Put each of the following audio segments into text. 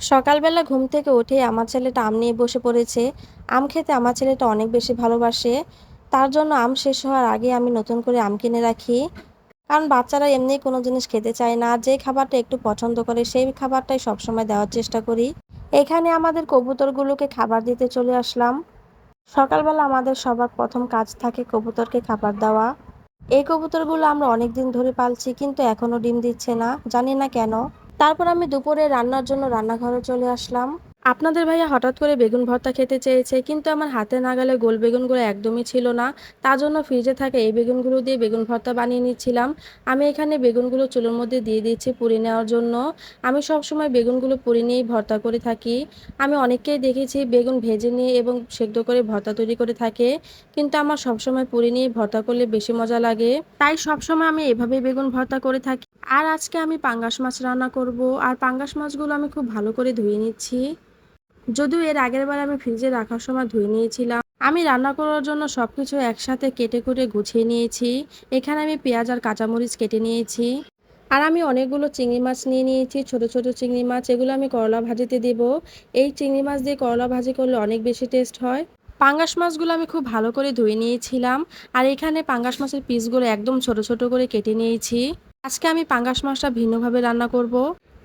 সকালবেলা ঘুম থেকে উঠে আমার ছেলেটা আম নিয়ে বসে পড়েছে। আম খেতে আমার ছেলেটা অনেক বেশি ভালোবাসে। তার জন্য আম শেষ হওয়ার আগে আমি নতুন করে আম কিনে রাখি। কারণ বাচ্চারা এমনি কোনো জিনিস খেতে চায় না। যে খাবারটা একটু পছন্দ করে সেই খাবারটাই সবসময় দেওয়ার চেষ্টা করি। এখানে আমাদের কবুতরগুলোকে খাবার দিতে চলে আসলাম। সকালবেলা আমাদের সবার প্রথম কাজ থাকে কবুতরকে খাবার দেওয়া। এই কবুতরগুলো আমরা অনেক দিন ধরে পালছি, কিন্তু এখনও ডিম দিচ্ছে না। জানি না কেন। তারপর আমি দুপুরে রান্নার জন্য রান্নাঘরে চলে আসলাম। আপনাদের ভাইয়া হঠাৎ করে বেগুন ভর্তা খেতে চেয়েছে, কিন্তু আমার হাতে নাগালে গোল বেগুনগুলো একদমই ছিল না। তার জন্য ফ্রিজে থাকা এই বেগুনগুলো দিয়ে বেগুন ভর্তা বানিয়ে নিচ্ছিলাম। আমি এখানে বেগুনগুলো চুলোর মধ্যে দিয়ে দিচ্ছি পুড়ে নেওয়ার জন্য। আমি সবসময় বেগুনগুলো পুড়ে নিয়েই ভর্তা করে থাকি। আমি অনেককেই দেখেছি বেগুন ভেজে নিয়ে এবং সেদ্ধ করে ভর্তা তৈরি করে থাকে, কিন্তু আমার সবসময় পুরি নিয়ে ভর্তা করলে বেশি মজা লাগে। তাই সবসময় আমি এভাবেই বেগুন ভর্তা করে থাকি। আর আজকে আমি পাঙ্গাস মাছ রান্না করব। আর পাঙ্গাস মাছগুলো আমি খুব ভালো করে ধুয়ে নিচ্ছি। যদিও এর আগের বার আমি ফ্রিজে রাখার সময় ধুয়ে নিয়েছিলাম। আমি রান্না করার জন্য সব কিছু একসাথে কেটে কুটে গুছিয়ে নিয়েছি। এখানে আমি পেঁয়াজ আর কাঁচামরিচ কেটে নিয়েছি। আর আমি অনেকগুলো চিংড়ি মাছ নিয়ে নিয়েছি, ছোট ছোট চিংড়ি মাছ। এগুলো আমি করলা ভাজিতে দেব। এই চিংড়ি মাছ দিয়ে করলা ভাজি করলে অনেক বেশি টেস্ট হয়। পাঙ্গাস মাছগুলো আমি খুব ভালো করে ধুয়ে নিয়েছিলাম। আর এখানে পাঙ্গাস মাছের পিসগুলো একদম ছোট ছোট করে কেটে নিয়েছি। আজকে আমি পাঙ্গাস মাছটা ভিন্নভাবে রান্না করব।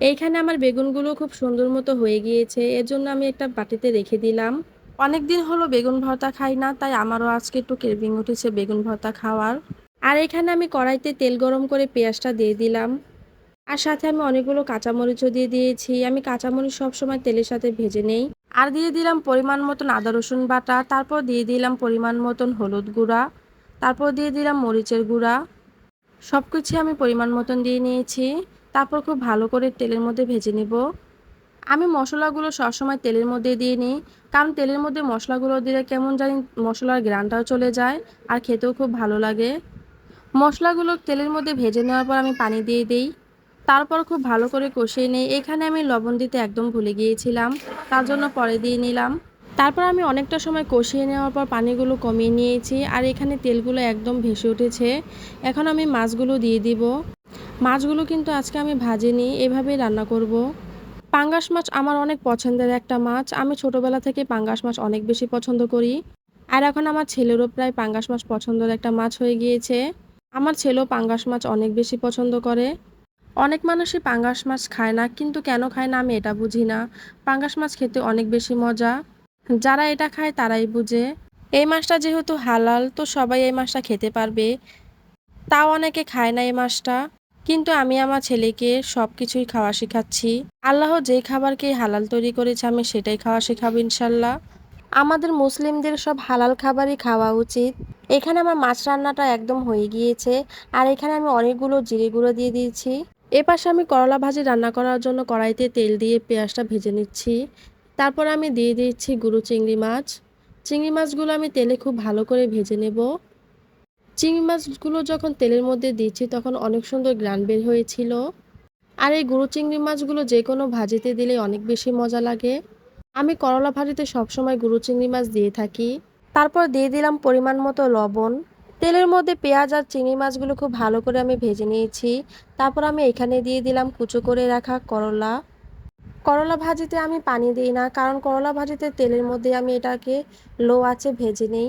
এইখানে আমার বেগুনগুলো খুব সুন্দর মতো হয়ে গিয়েছে এর জন্য আমি একটা বাটিতে রেখে দিলাম। অনেক দিন হলো বেগুন ভর্তা খাই না, তাই আমারও আজকে একটু কেরবিং উঠেছে বেগুন ভর্তা খাওয়ার। আর এখানে আমি কড়াইতে তেল গরম করে পেঁয়াজটা দিয়ে দিলাম। আর সাথে আমি অনেকগুলো কাঁচামরিচও দিয়ে দিয়েছি। আমি কাঁচামরিচ সবসময় তেলের সাথে ভেজে নেই। আর দিয়ে দিলাম পরিমাণ মতন আদা, রসুন বাটা, তারপর দিয়ে দিলাম পরিমাণ মতন হলুদ গুঁড়া, তারপর দিয়ে দিলাম মরিচের গুঁড়া। সব কিছু আমি পরিমাণ মতন দিয়ে নিয়েছি। তারপর খুব ভালো করে তেলের মধ্যে ভেজে নেব। আমি মশলাগুলো সবসময় তেলের মধ্যে দিয়ে নিই, কারণ তেলের মধ্যে মশলাগুলো দিলে কেমন জানি মশলার গ্রানটাও চলে যায় আর খেতেও খুব ভালো লাগে। মশলাগুলো তেলের মধ্যে ভেজে নেওয়ার পর আমি পানি দিয়ে দিই। তারপর খুব ভালো করে কষিয়ে নিই। এখানে আমি লবণ দিতে একদম ভুলে গিয়েছিলাম, তার জন্য পরে দিয়ে নিলাম। তারপর আমি অনেকটা সময় কষিয়ে নেওয়ার পর পানিগুলো কমিয়ে নিয়েছি আর এখানে তেলগুলো একদম ভেসে উঠেছে। এখন আমি মাছগুলো দিয়ে দিব। মাছগুলো কিন্তু আজকে আমি ভাজিনি, এভাবেই রান্না করব। পাঙ্গাস মাছ আমার অনেক পছন্দের একটা মাছ। আমি ছোটবেলা থেকে পাঙ্গাস মাছ অনেক বেশি পছন্দ করি। আর এখন আমার ছেলেরও প্রায় পাঙ্গাস মাছ পছন্দের একটা মাছ হয়ে গিয়েছে। আমার ছেলেও পাঙ্গাস মাছ অনেক বেশি পছন্দ করে। অনেক মানুষই পাঙ্গাস মাছ খায় না, কিন্তু কেন খায় না আমি এটা বুঝি না। পাঙ্গাস মাছ খেতে অনেক বেশি মজা। যারা এটা খায় তারাই বুঝে। এই মাছটা যেহেতু হালাল, তো সবাই এই মাছটা খেতে পারবে। তাও অনেকে খায় না এই মাছটা। কিন্তু আমি আমার ছেলেকে সব কিছুই খাওয়া শেখাচ্ছি। আল্লাহ যেই খাবারকে হালাল তৈরি করেছে, আমি সেটাই খাওয়া শেখাবো ইনশাল্লাহ। আমাদের মুসলিমদের সব হালাল খাবারই খাওয়া উচিত। এখানে আমার মাছ রান্নাটা একদম হয়ে গিয়েছে। আর এখানে আমি অনেকগুলো জিরে গুঁড়ো দিয়ে দিয়েছি। এপাশে আমি করলা ভাজি রান্না করার জন্য কড়াইতে তেল দিয়ে পেঁয়াজটা ভেজে নিচ্ছি। তারপর আমি দিয়ে দিচ্ছি গুঁড়ো চিংড়ি মাছ। চিংড়ি মাছগুলো আমি তেলে খুব ভালো করে ভেজে নেব। চিংড়ি মাছগুলো যখন তেলের মধ্যে দিচ্ছি তখন অনেক সুন্দর গ্রান বের হয়েছিল। আর এই গুঁড়ো চিংড়ি মাছগুলো যে কোনো ভাজিতে দিলে অনেক বেশি মজা লাগে। আমি করলা ভাজিতে সবসময় গুঁড়ো চিংড়ি মাছ দিয়ে থাকি। তারপর দিয়ে দিলাম পরিমাণ মতো লবণ। তেলের মধ্যে পেঁয়াজ আর চিংড়ি মাছগুলো খুব ভালো করে আমি ভেজে নিয়েছি। তারপর আমি এখানে দিয়ে দিলাম কুচো করে রাখা করলা। করলা ভাজিতে আমি পানি দিই না, কারণ করলা ভাজিতে তেলের মধ্যে আমি এটাকে লো আছে ভেজে নেই।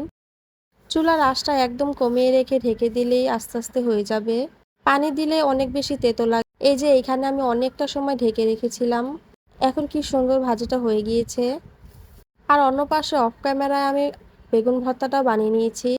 চুলার আঁচটা একদম কমিয়ে রেখে ঢেকে দিলেই আস্তে আস্তে হয়ে যাবে। পানি দিলে অনেক বেশি তেতো লাগে। এই যে এখানে আমি অনেকটা সময় ঢেকে রেখেছিলাম। এখন কি সুন্দর ভাজিটা হয়ে গিয়েছে। আর অন্য পাশে অফ ক্যামেরায় আমি বেগুন ভর্তাটা বানিয়ে নিয়েছি।